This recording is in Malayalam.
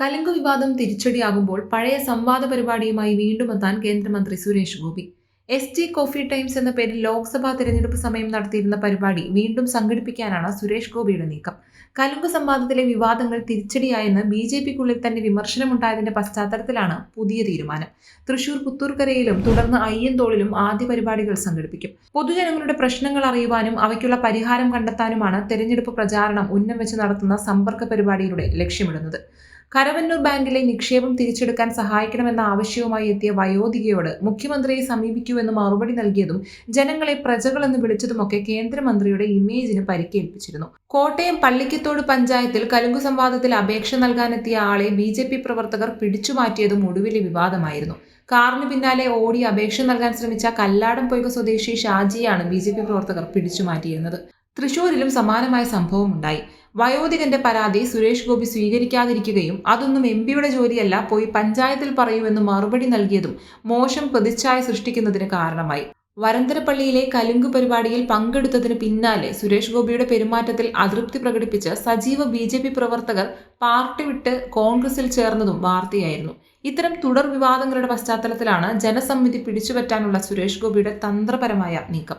കലിംഗ വിവാദം തിരിച്ചടിയാകുമ്പോൾ പഴയ സംവാദ പരിപാടിയുമായി വീണ്ടും എത്താൻ കേന്ദ്രമന്ത്രി Suresh Gopi. S T coffee times എന്ന പേരിൽ ലോക്സഭാ തെരഞ്ഞെടുപ്പ് സമയം നടത്തിയിരുന്ന പരിപാടി വീണ്ടും സംഘടിപ്പിക്കാനാണ് സുരേഷ് ഗോപിയുടെ നീക്കം. കലുങ്ക് സംവാദത്തിലെ വിവാദങ്ങൾ തിരിച്ചടിയായെന്ന് ബി ജെ പിക്കുള്ളിൽ തന്നെ വിമർശനമുണ്ടായതിന്റെ പശ്ചാത്തലത്തിലാണ് പുതിയ തീരുമാനം. തൃശൂർ പുത്തൂർക്കരയിലും തുടർന്ന് അയ്യന്തോളിലും ആദ്യ പരിപാടികൾ സംഘടിപ്പിക്കും. പൊതുജനങ്ങളുടെ പ്രശ്നങ്ങൾ അറിയുവാനും അവയ്ക്കുള്ള പരിഹാരം കണ്ടെത്താനുമാണ് തെരഞ്ഞെടുപ്പ് പ്രചാരണം ഉന്നം വെച്ച് നടത്തുന്ന സമ്പർക്ക പരിപാടിയിലൂടെ ലക്ഷ്യമിടുന്നത്. കരവന്നൂർ ബാങ്കിലെ നിക്ഷേപം തിരിച്ചെടുക്കാൻ സഹായിക്കണമെന്ന ആവശ്യവുമായി എത്തിയ വയോധികയോട് മുഖ്യമന്ത്രിയെ സമീപിക്കൂവെന്ന് മറുപടി നൽകിയതും ജനങ്ങളെ പ്രജകളെന്ന് വിളിച്ചതുമൊക്കെ കേന്ദ്രമന്ത്രിയുടെ ഇമേജിന് പരിക്കേൽപ്പിച്ചിരുന്നു. കോട്ടയം പള്ളിക്കത്തോട് പഞ്ചായത്തിൽ കലുങ്കു സംവാദത്തിൽ അപേക്ഷ നൽകാനെത്തിയ ആളെ ബി ജെ പി പ്രവർത്തകർ പിടിച്ചുമാറ്റിയതും ഒടുവിലെ വിവാദമായിരുന്നു. കാറിന് പിന്നാലെ ഓടി അപേക്ഷ നൽകാൻ ശ്രമിച്ച കല്ലാടം പൊയ്ക സ്വദേശി ഷാജിയാണ് ബി ജെ പി പ്രവർത്തകർ പിടിച്ചുമാറ്റിയിരുന്നത് തൃശൂരിലും സമാനമായ സംഭവമുണ്ടായി വയോധികന്റെ പരാതി സുരേഷ് ഗോപി സ്വീകരിക്കാതിരിക്കുകയും അതൊന്നും എം പിയുടെ ജോലിയല്ല പോയി പഞ്ചായത്തിൽ പറയുമെന്ന് മറുപടി നൽകിയതും മോശം പ്രതിച്ഛായ സൃഷ്ടിക്കുന്നതിന് കാരണമായി. വരന്തരപ്പള്ളിയിലെ കലുങ്ക് പരിപാടിയിൽ പങ്കെടുത്തതിന് പിന്നാലെ സുരേഷ് ഗോപിയുടെ പെരുമാറ്റത്തിൽ അതൃപ്തി പ്രകടിപ്പിച്ച് സജീവ ബി ജെ പി പ്രവർത്തകർ പാർട്ടി വിട്ട് കോൺഗ്രസിൽ ചേർന്നതും വാർത്തയായിരുന്നു. ഇത്തരം തുടർ വിവാദങ്ങളുടെ പശ്ചാത്തലത്തിലാണ് ജനസമ്മിതി പിടിച്ചുപറ്റാനുള്ള സുരേഷ് ഗോപിയുടെ തന്ത്രപരമായ നീക്കം.